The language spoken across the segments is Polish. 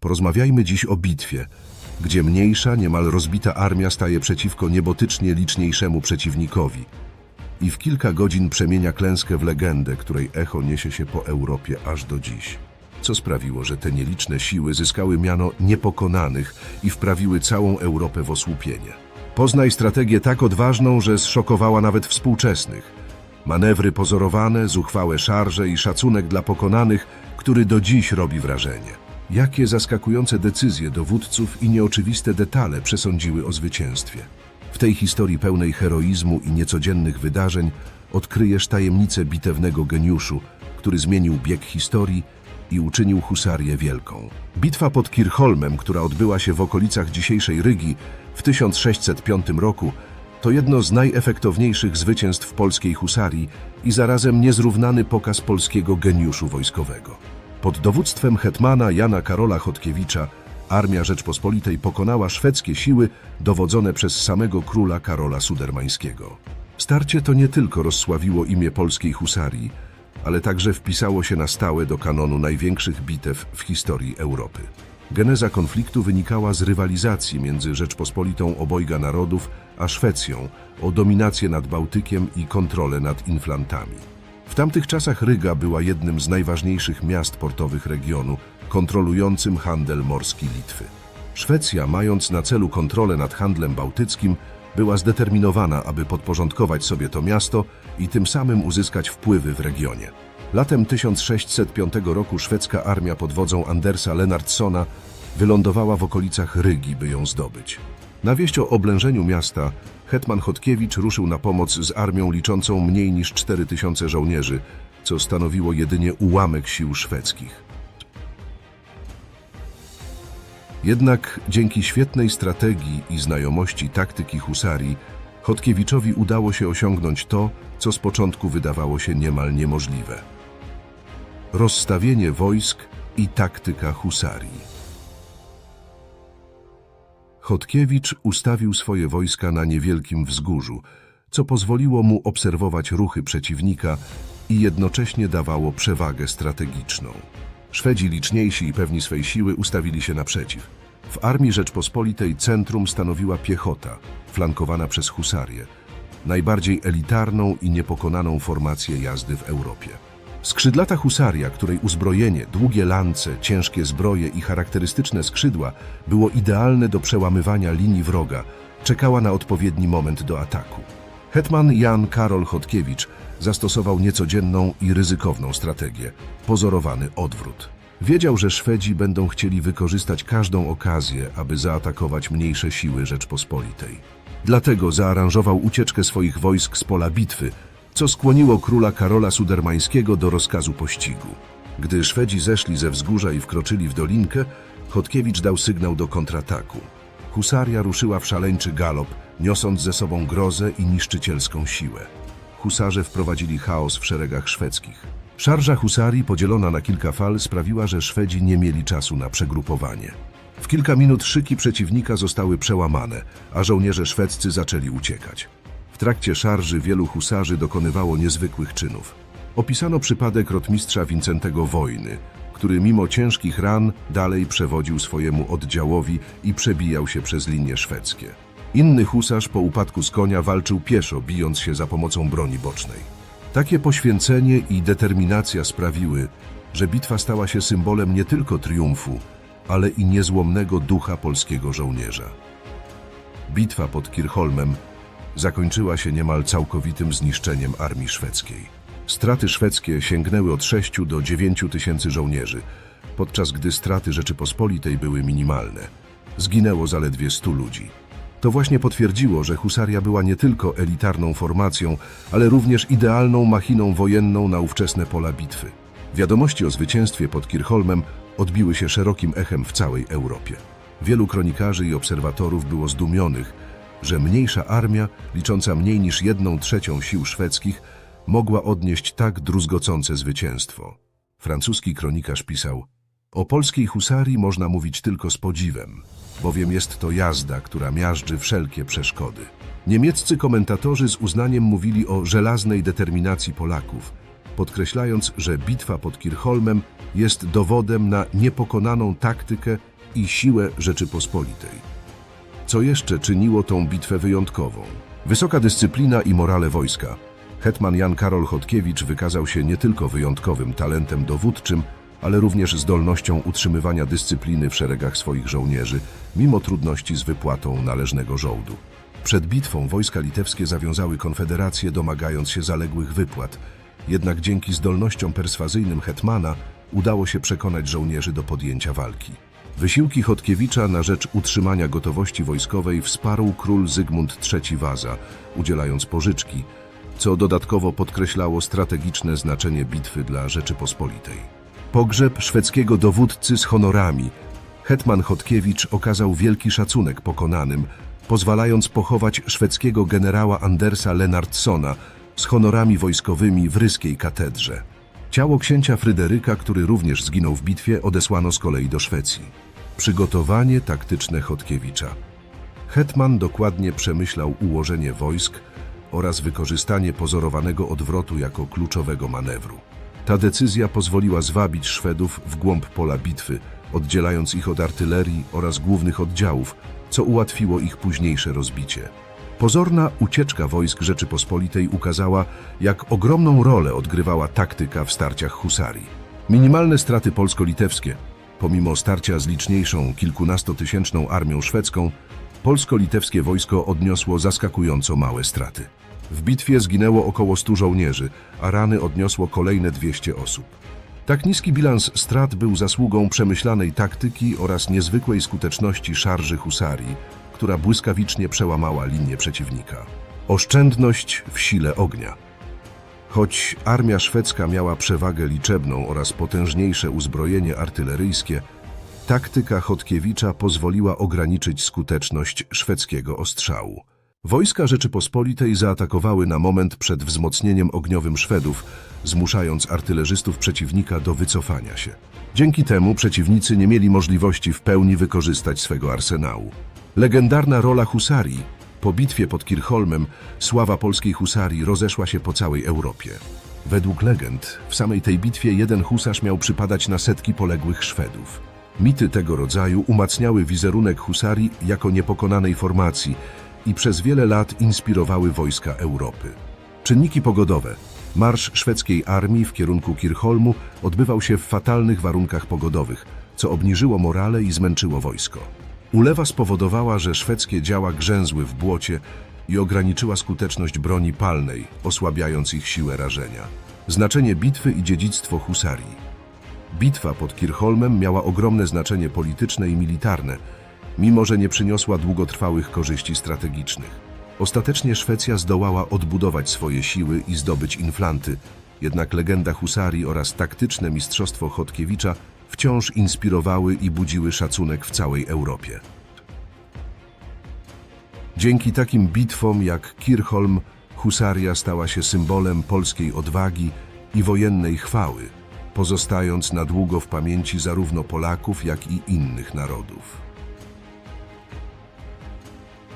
Porozmawiajmy dziś o bitwie, gdzie mniejsza, niemal rozbita armia staje przeciwko niebotycznie liczniejszemu przeciwnikowi i w kilka godzin przemienia klęskę w legendę, której echo niesie się po Europie aż do dziś. Co sprawiło, że te nieliczne siły zyskały miano niepokonanych i wprawiły całą Europę w osłupienie. Poznaj strategię tak odważną, że zszokowała nawet współczesnych. Manewry pozorowane, zuchwałe szarże i szacunek dla pokonanych, który do dziś robi wrażenie. Jakie zaskakujące decyzje dowódców i nieoczywiste detale przesądziły o zwycięstwie. W tej historii pełnej heroizmu i niecodziennych wydarzeń odkryjesz tajemnicę bitewnego geniuszu, który zmienił bieg historii i uczynił husarię wielką. Bitwa pod Kirchholmem, która odbyła się w okolicach dzisiejszej Rygi w 1605 roku, to jedno z najefektowniejszych zwycięstw polskiej husarii i zarazem niezrównany pokaz polskiego geniuszu wojskowego. Pod dowództwem hetmana Jana Karola Chodkiewicza armia Rzeczpospolitej pokonała szwedzkie siły dowodzone przez samego króla Karola Sudermańskiego. Starcie to nie tylko rozsławiło imię polskiej husarii, ale także wpisało się na stałe do kanonu największych bitew w historii Europy. Geneza konfliktu wynikała z rywalizacji między Rzeczpospolitą obojga narodów a Szwecją o dominację nad Bałtykiem i kontrolę nad Inflantami. Tamtych czasach Ryga była jednym z najważniejszych miast portowych regionu, kontrolującym handel morski Litwy. Szwecja, mając na celu kontrolę nad handlem bałtyckim, była zdeterminowana, aby podporządkować sobie to miasto i tym samym uzyskać wpływy w regionie. Latem 1605 roku szwedzka armia pod wodzą Andersa Lennartsona wylądowała w okolicach Rygi, by ją zdobyć. Na wieść o oblężeniu miasta hetman Chodkiewicz ruszył na pomoc z armią liczącą mniej niż 4000 żołnierzy, co stanowiło jedynie ułamek sił szwedzkich. Jednak dzięki świetnej strategii i znajomości taktyki husarii, Chodkiewiczowi udało się osiągnąć to, co z początku wydawało się niemal niemożliwe. Rozstawienie wojsk i taktyka husarii. Chodkiewicz ustawił swoje wojska na niewielkim wzgórzu, co pozwoliło mu obserwować ruchy przeciwnika i jednocześnie dawało przewagę strategiczną. Szwedzi liczniejsi i pewni swej siły ustawili się naprzeciw. W Armii Rzeczpospolitej centrum stanowiła piechota, flankowana przez husarię, najbardziej elitarną i niepokonaną formację jazdy w Europie. Skrzydlata husaria, której uzbrojenie, długie lance, ciężkie zbroje i charakterystyczne skrzydła było idealne do przełamywania linii wroga, czekała na odpowiedni moment do ataku. Hetman Jan Karol Chodkiewicz zastosował niecodzienną i ryzykowną strategię pozorowany odwrót. Wiedział, że Szwedzi będą chcieli wykorzystać każdą okazję, aby zaatakować mniejsze siły Rzeczpospolitej. Dlatego zaaranżował ucieczkę swoich wojsk z pola bitwy, co skłoniło króla Karola Sudermańskiego do rozkazu pościgu. Gdy Szwedzi zeszli ze wzgórza i wkroczyli w dolinkę, Chodkiewicz dał sygnał do kontrataku. Husaria ruszyła w szaleńczy galop, niosąc ze sobą grozę i niszczycielską siłę. Husarze wprowadzili chaos w szeregach szwedzkich. Szarża husarii podzielona na kilka fal sprawiła, że Szwedzi nie mieli czasu na przegrupowanie. W kilka minut szyki przeciwnika zostały przełamane, a żołnierze szwedzcy zaczęli uciekać. W trakcie szarży wielu husarzy dokonywało niezwykłych czynów. Opisano przypadek rotmistrza Wincentego Wojny, który mimo ciężkich ran dalej przewodził swojemu oddziałowi i przebijał się przez linie szwedzkie. Inny husarz po upadku z konia walczył pieszo, bijąc się za pomocą broni bocznej. Takie poświęcenie i determinacja sprawiły, że bitwa stała się symbolem nie tylko triumfu, ale i niezłomnego ducha polskiego żołnierza. Bitwa pod Kirchholmem zakończyła się niemal całkowitym zniszczeniem armii szwedzkiej. Straty szwedzkie sięgnęły od 6 do 9 tysięcy żołnierzy, podczas gdy straty Rzeczypospolitej były minimalne. Zginęło zaledwie 100 ludzi. To właśnie potwierdziło, że husaria była nie tylko elitarną formacją, ale również idealną machiną wojenną na ówczesne pola bitwy. Wiadomości o zwycięstwie pod Kirchholmem odbiły się szerokim echem w całej Europie. Wielu kronikarzy i obserwatorów było zdumionych, że mniejsza armia, licząca mniej niż jedną trzecią sił szwedzkich, mogła odnieść tak druzgocące zwycięstwo. Francuski kronikarz pisał: O polskiej husarii można mówić tylko z podziwem, bowiem jest to jazda, która miażdży wszelkie przeszkody. Niemieccy komentatorzy z uznaniem mówili o żelaznej determinacji Polaków, podkreślając, że bitwa pod Kirchholmem jest dowodem na niepokonaną taktykę i siłę Rzeczypospolitej. Co jeszcze czyniło tą bitwę wyjątkową? Wysoka dyscyplina i morale wojska. Hetman Jan Karol Chodkiewicz wykazał się nie tylko wyjątkowym talentem dowódczym, ale również zdolnością utrzymywania dyscypliny w szeregach swoich żołnierzy, mimo trudności z wypłatą należnego żołdu. Przed bitwą wojska litewskie zawiązały konfederację, domagając się zaległych wypłat. Jednak dzięki zdolnościom perswazyjnym hetmana udało się przekonać żołnierzy do podjęcia walki. Wysiłki Chodkiewicza na rzecz utrzymania gotowości wojskowej wsparł król Zygmunt III Waza, udzielając pożyczki, co dodatkowo podkreślało strategiczne znaczenie bitwy dla Rzeczypospolitej. Pogrzeb szwedzkiego dowódcy z honorami. Hetman Chodkiewicz okazał wielki szacunek pokonanym, pozwalając pochować szwedzkiego generała Andersa Lennartsona z honorami wojskowymi w ryskiej katedrze. Ciało księcia Fryderyka, który również zginął w bitwie, odesłano z kolei do Szwecji. Przygotowanie taktyczne Chodkiewicza. Hetman dokładnie przemyślał ułożenie wojsk oraz wykorzystanie pozorowanego odwrotu jako kluczowego manewru. Ta decyzja pozwoliła zwabić Szwedów w głąb pola bitwy, oddzielając ich od artylerii oraz głównych oddziałów, co ułatwiło ich późniejsze rozbicie. Pozorna ucieczka wojsk Rzeczypospolitej ukazała, jak ogromną rolę odgrywała taktyka w starciach husarii. Minimalne straty polsko-litewskie. Pomimo starcia z liczniejszą, kilkunastotysięczną armią szwedzką, polsko-litewskie wojsko odniosło zaskakująco małe straty. W bitwie zginęło około 100 żołnierzy, a rany odniosło kolejne 200 osób. Tak niski bilans strat był zasługą przemyślanej taktyki oraz niezwykłej skuteczności szarży husarii, która błyskawicznie przełamała linię przeciwnika. Oszczędność w sile ognia. Choć armia szwedzka miała przewagę liczebną oraz potężniejsze uzbrojenie artyleryjskie, taktyka Chodkiewicza pozwoliła ograniczyć skuteczność szwedzkiego ostrzału. Wojska Rzeczypospolitej zaatakowały na moment przed wzmocnieniem ogniowym Szwedów, zmuszając artylerzystów przeciwnika do wycofania się. Dzięki temu przeciwnicy nie mieli możliwości w pełni wykorzystać swego arsenału. Legendarna rola husarii. Po bitwie pod Kirchholmem sława polskiej husarii rozeszła się po całej Europie. Według legend, w samej tej bitwie jeden husarz miał przypadać na setki poległych Szwedów. Mity tego rodzaju umacniały wizerunek husarii jako niepokonanej formacji i przez wiele lat inspirowały wojska Europy. Czynniki pogodowe. Marsz szwedzkiej armii w kierunku Kirchholmu odbywał się w fatalnych warunkach pogodowych, co obniżyło morale i zmęczyło wojsko. Ulewa spowodowała, że szwedzkie działa grzęzły w błocie i ograniczyła skuteczność broni palnej, osłabiając ich siłę rażenia. Znaczenie bitwy i dziedzictwo husarii. Bitwa pod Kirchholmem miała ogromne znaczenie polityczne i militarne, mimo że nie przyniosła długotrwałych korzyści strategicznych. Ostatecznie Szwecja zdołała odbudować swoje siły i zdobyć inflanty, jednak legenda husarii oraz taktyczne mistrzostwo Chodkiewicza wciąż inspirowały i budziły szacunek w całej Europie. Dzięki takim bitwom jak Kirchholm, husaria stała się symbolem polskiej odwagi i wojennej chwały, pozostając na długo w pamięci zarówno Polaków, jak i innych narodów.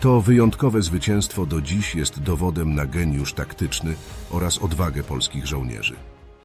To wyjątkowe zwycięstwo do dziś jest dowodem na geniusz taktyczny oraz odwagę polskich żołnierzy.